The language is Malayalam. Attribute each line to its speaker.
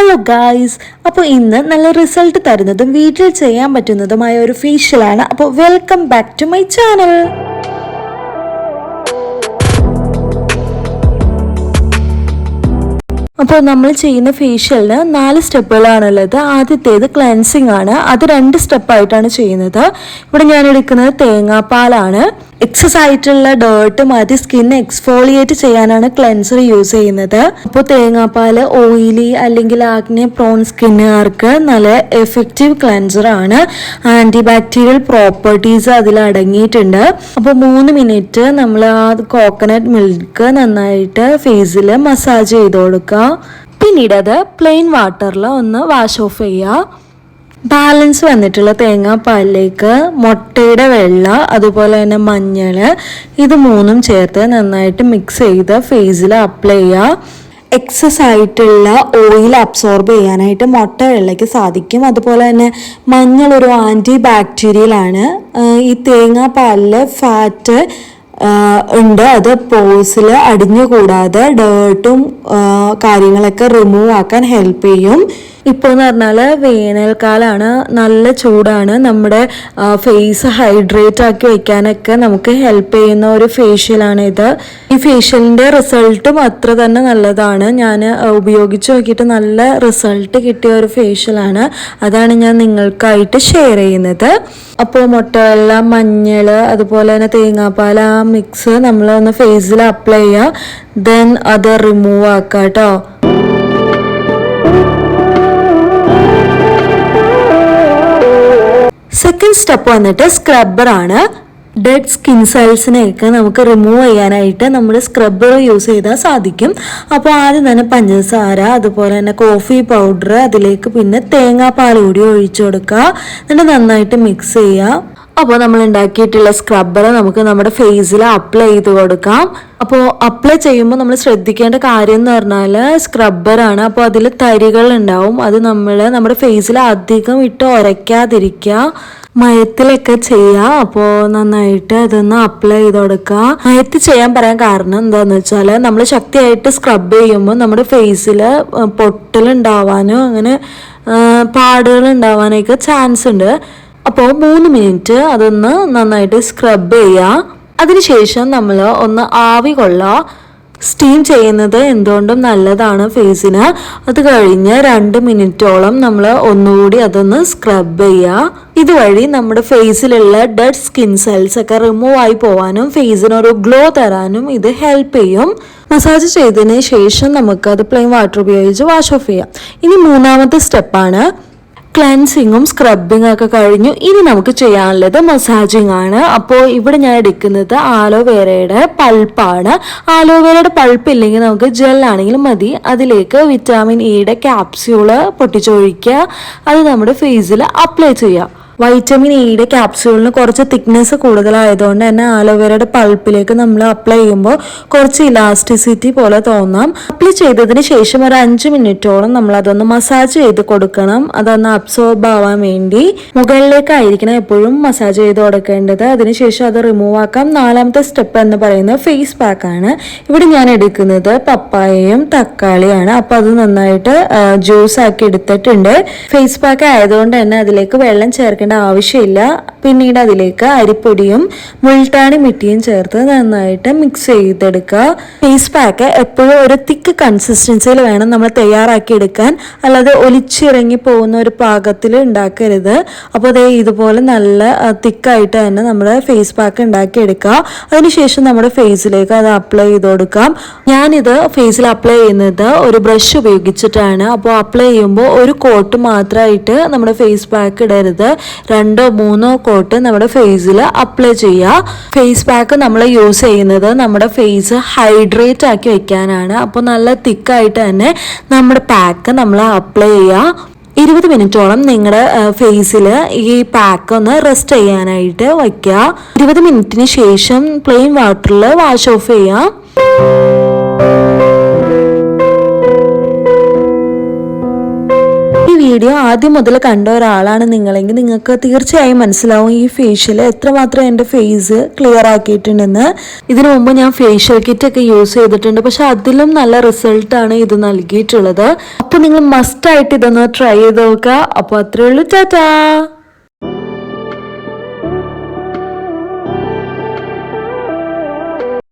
Speaker 1: ഹലോ ഗായ്സ് അപ്പോൾ ഇന്ന് നല്ല റിസൾട്ട് തരുന്നതും വീട്ടിൽ ചെയ്യാൻ പറ്റുന്നതുമായ ഒരു ഫേഷ്യലാണ് അപ്പോൾ welcome back to my channel അപ്പോൾ നമ്മൾ ചെയ്യുന്ന ഫേഷ്യലിന് നാല് സ്റ്റെപ്പുകളാണുള്ളത്. ആദ്യത്തേത് ക്ലെൻസിങ് ആണ്. അത് രണ്ട് സ്റ്റെപ്പായിട്ടാണ് ചെയ്യുന്നത്. ഇവിടെ ഞാൻ എടുക്കുന്നത് തേങ്ങാപ്പാലാണ്. എക്സസ് ആയിട്ടുള്ള ഡേർട്ട് മാറ്റി സ്കിൻ എക്സ്ഫോളിയേറ്റ് ചെയ്യാനാണ് ക്ലെൻസർ യൂസ് ചെയ്യുന്നത്. അപ്പോൾ തേങ്ങാപ്പാൽ ഓയിലി അല്ലെങ്കിൽ ആഗ്നെ പ്രോൺ സ്കിന്നുകാർക്ക് നല്ല എഫക്റ്റീവ് ക്ലെൻസർ ആണ്. ആന്റി ബാക്ടീരിയൽ പ്രോപ്പർട്ടീസ് അതിൽ അടങ്ങിയിട്ടുണ്ട്. അപ്പോൾ മൂന്ന് മിനിറ്റ് നമ്മൾ ആ കോക്കനട്ട് മിൽക്ക് നന്നായിട്ട് ഫേസിൽ മസാജ് ചെയ്ത് കൊടുക്കുക. പിന്നീട് അത് പ്ലെയിൻ വാട്ടറിൽ ഒന്ന് വാഷ് ഓഫ് ചെയ്യുക ബാലൻസ് വന്നിട്ടുള്ള തേങ്ങാപ്പാലിലേക്ക് മുട്ടയുടെ വെള്ള അതുപോലെ തന്നെ മഞ്ഞൾ ഇത് മൂന്നും ചേർത്ത് നന്നായിട്ട് മിക്സ് ചെയ്ത് ഫേസിൽ അപ്ലൈ ചെയ്യുക എക്സസ് ആയിട്ടുള്ള ഓയിൽ അബ്സോർബ് ചെയ്യാനായിട്ട് മുട്ട വെള്ളയ്ക്ക് സാധിക്കും. അതുപോലെ തന്നെ മഞ്ഞൾ ഒരു ആന്റി ബാക്ടീരിയലാണ് ഈ തേങ്ങാപ്പാലിൽ ഫാറ്റ് ഉണ്ട്. അത് പോസിൽ അടിഞ്ഞുകൂടാതെ ഡേർട്ടും കാര്യങ്ങളൊക്കെ റിമൂവ് ആക്കാൻ ഹെൽപ്പ് ചെയ്യും. ഇപ്പോൾ എന്ന് പറഞ്ഞാൽ വേനൽക്കാലമാണ് നല്ല ചൂടാണ്. നമ്മുടെ ഫേസ് ഹൈഡ്രേറ്റ് ആക്കി വെക്കാനൊക്കെ നമുക്ക് ഹെൽപ്പ് ചെയ്യുന്ന ഒരു ഫേഷ്യലാണ് ഇത്. ഈ ഫേഷ്യലിന്റെ റിസൾട്ടും അത്ര തന്നെ നല്ലതാണ്. ഞാൻ ഉപയോഗിച്ച് നോക്കിയിട്ട് നല്ല റിസൾട്ട് കിട്ടിയ ഒരു ഫേഷ്യലാണ് അതാണ് ഞാൻ നിങ്ങൾക്കായിട്ട് ഷെയർ ചെയ്യുന്നത്. അപ്പോൾ മുട്ടവെള്ള മഞ്ഞൾ അതുപോലെ തന്നെ തേങ്ങാപ്പാൽ ആ മിക്സ് നമ്മളൊന്ന് ഫേസിൽ അപ്ലൈ ചെയ്യുക ദെൻ അത് റിമൂവ് ആക്കുക കേട്ടോ സെക്കൻഡ് സ്റ്റെപ്പ് വന്നിട്ട് സ്ക്രബ്ബർ ആണ്. ഡെഡ് സ്കിൻ സെൽസിനെയൊക്കെ നമുക്ക് റിമൂവ് ചെയ്യാനായിട്ട് നമ്മൾ സ്ക്രബ്ബർ യൂസ് ചെയ്താൽ സാധിക്കും. അപ്പോൾ ആദ്യം തന്നെ പഞ്ചസാര അതുപോലെ തന്നെ കോഫി പൗഡർ അതിലേക്ക് പിന്നെ തേങ്ങാപ്പാൽ കൂടി ഒഴിച്ചു കൊടുക്കുക. എന്നിട്ട് നന്നായിട്ട് മിക്സ് ചെയ്യുക. അപ്പോൾ നമ്മൾ ഉണ്ടാക്കിയിട്ടുള്ള സ്ക്രബ്ബർ നമുക്ക് നമ്മുടെ ഫേസിൽ അപ്ലൈ ചെയ്ത് കൊടുക്കാം. അപ്പോൾ അപ്ലൈ ചെയ്യുമ്പോൾ നമ്മൾ ശ്രദ്ധിക്കേണ്ട കാര്യം എന്ന് പറഞ്ഞാൽ സ്ക്രബ്ബറാണ് അപ്പോൾ അതിൽ തരികൾ ഉണ്ടാവും. അത് നമ്മൾ നമ്മുടെ ഫേസിൽ അധികം ഇട്ട് ഉരയ്ക്കാതിരിക്കുക. മയത്തിലൊക്കെ ചെയ്യുക അപ്പോൾ നന്നായിട്ട് അതൊന്ന് അപ്ലൈ ചെയ്ത് കൊടുക്കുക. മയത്ത് ചെയ്യാൻ പറയാൻ കാരണം എന്താണെന്ന് വെച്ചാൽ നമ്മൾ ശക്തിയായിട്ട് സ്ക്രബ് ചെയ്യുമ്പോൾ നമ്മുടെ ഫേസിൽ പൊട്ടലുണ്ടാവാനോ അങ്ങനെ പാടുകൾ ഉണ്ടാവാനൊക്കെ ചാൻസ് ഉണ്ട്. അപ്പോൾ മൂന്ന് മിനിറ്റ് അതൊന്ന് നന്നായിട്ട് സ്ക്രബ് ചെയ്യുക അതിനുശേഷം നമ്മൾ ഒന്ന് ആവി കൊള്ളുക സ്റ്റീം ചെയ്യുന്നത് എന്തുകൊണ്ടും നല്ലതാണ് ഫേസിന്. അത് കഴിഞ്ഞ് രണ്ട് മിനിറ്റോളം നമ്മൾ ഒന്നുകൂടി അതൊന്ന് സ്ക്രബ് ചെയ്യുക ഇതുവഴി നമ്മുടെ ഫേസിലുള്ള ഡെഡ് സ്കിൻ സെൽസ് ഒക്കെ റിമൂവ് ആയി പോവാനും ഫേസിനൊരു ഗ്ലോ തരാനും ഇത് ഹെൽപ്പ് ചെയ്യും. മസാജ് ചെയ്തതിന് ശേഷം നമുക്ക് അത് പ്ലെയിൻ വാട്ടർ ഉപയോഗിച്ച് വാഷ് ഓഫ് ചെയ്യാം. ഇനി മൂന്നാമത്തെ സ്റ്റെപ്പാണ് ക്ലൻസിങ്ങും സ്ക്രബിങ്ങും ഒക്കെ കഴിഞ്ഞു. ഇനി നമുക്ക് ചെയ്യാനുള്ളത് മസാജിങ് ആണ്. അപ്പോൾ ഇവിടെ ഞാൻ എടുക്കുന്നത് ആലോവേരയുടെ പൾപ്പാണ് ആലോവേരയുടെ പൾപ്പ് ഇല്ലെങ്കിൽ നമുക്ക് ജെൽ ആണെങ്കിലും മതി. അതിലേക്ക് വിറ്റാമിൻ ഇയുടെ ക്യാപ്സ്യൂൾ പൊട്ടിച്ചൊഴിക്കുക. അത് നമ്മുടെ ഫേസിൽ അപ്ലൈ ചെയ്യുക. വൈറ്റമിൻ ഇയുടെ ക്യാപ്സ്യൂളിന് കുറച്ച് തിക്നെസ് കൂടുതലായതുകൊണ്ട് തന്നെ ആലോവേരയുടെ പൾപ്പിലേക്ക് നമ്മൾ അപ്ലൈ ചെയ്യുമ്പോൾ കുറച്ച് ഇലാസ്റ്റിസിറ്റി പോലെ തോന്നാം. അപ്ലൈ ചെയ്തതിന് ശേഷം ഒരു അഞ്ച് മിനിറ്റോളം നമ്മൾ അതൊന്ന് മസാജ് ചെയ്ത് കൊടുക്കണം. അതൊന്ന് അബ്സോർബ് ആവാൻ വേണ്ടി. മുകളിലേക്കായിരിക്കണം എപ്പോഴും മസാജ് ചെയ്ത് കൊടുക്കേണ്ടത്. അതിനുശേഷം അത് റിമൂവ് ആക്കാം. നാലാമത്തെ സ്റ്റെപ്പ് എന്ന് പറയുന്നത് ഫേസ് പാക്ക് ആണ്. ഇവിടെ ഞാൻ എടുക്കുന്നത് പപ്പായയും തക്കാളിയാണ്. അപ്പൊ അത് നന്നായിട്ട് ജ്യൂസ് ആക്കി എടുത്തിട്ടുണ്ട്. ഫേസ് പാക്ക് ആയതുകൊണ്ട് തന്നെ അതിലേക്ക് വെള്ളം ചേർക്കേണ്ട ആവശ്യമില്ല. പിന്നീട് അതിലേക്ക് അരിപ്പൊടിയും മുൾട്ടാണി മിട്ടിയും ചേർത്ത് നന്നായിട്ട് മിക്സ് ചെയ്തെടുക്കുക. ഫേസ് പാക്ക് എപ്പോഴും ഒരു തിക്ക് കൺസിസ്റ്റൻസിയിൽ വേണം നമ്മൾ തയ്യാറാക്കി എടുക്കാൻ അല്ലാതെ ഒലിച്ചിറങ്ങി പോകുന്ന ഒരു പാകത്തിൽ ഉണ്ടാക്കരുത്. അപ്പോൾ അതേ ഇതുപോലെ നല്ല തിക്കായിട്ട് തന്നെ നമ്മൾ ഫേസ് പാക്ക് ഉണ്ടാക്കിയെടുക്കുക അതിനുശേഷം നമ്മുടെ ഫേസിലേക്ക് അത് അപ്ലൈ ചെയ്ത് കൊടുക്കാം. ഞാനിത് ഫേസിൽ അപ്ലൈ ചെയ്യുന്നത് ഒരു ബ്രഷ് ഉപയോഗിച്ചിട്ടാണ്. അപ്പോൾ അപ്ലൈ ചെയ്യുമ്പോൾ ഒരു കോട്ട് മാത്രമായിട്ട് നമ്മുടെ ഫേസ് പാക്ക് ഇടരുത്. രണ്ടോ മൂന്നോ കോട്ട് നമ്മുടെ ഫേസിൽ അപ്ലൈ ചെയ്യുക ഫേസ് പാക്ക് നമ്മൾ യൂസ് ചെയ്യുന്നത് നമ്മുടെ ഫേസ് ഹൈഡ്രേറ്റ് ആക്കി വെക്കാനാണ്. അപ്പോൾ നല്ല തിക്കായിട്ട് തന്നെ നമ്മുടെ പാക്ക് നമ്മൾ അപ്ലൈ ചെയ്യുക ഇരുപത് മിനിറ്റോളം നിങ്ങളുടെ ഫേസിൽ ഈ പാക്ക് ഒന്ന് റെസ്റ്റ് ചെയ്യാനായിട്ട് വയ്ക്കുക ഇരുപത് മിനിറ്റിന് ശേഷം പ്ലെയിൻ വാട്ടറിൽ വാഷ് ഓഫ് ചെയ്യാം. വീഡിയോ ആദ്യം മുതൽ കണ്ട ഒരാളാണ് നിങ്ങളെങ്കിൽ നിങ്ങൾക്ക് തീർച്ചയായും മനസ്സിലാവും ഈ ഫേഷ്യൽ എത്രമാത്രം എന്റെ ഫേസ് ക്ലിയർ ആക്കിയിട്ടുണ്ടെന്ന്. ഇതിനു മുമ്പ് ഞാൻ ഫേഷ്യൽ കിറ്റ് ഒക്കെ യൂസ് ചെയ്തിട്ടുണ്ട്. പക്ഷെ അതിലും നല്ല റിസൾട്ടാണ് ഇത് നൽകിയിട്ടുള്ളത്. അപ്പോൾ നിങ്ങൾ മസ്റ്റായിട്ട് ഇതൊന്ന് ട്രൈ ചെയ്ത് നോക്കുക. അപ്പോൾ അത്രേ ഉള്ളൂ. ടാറ്റാ.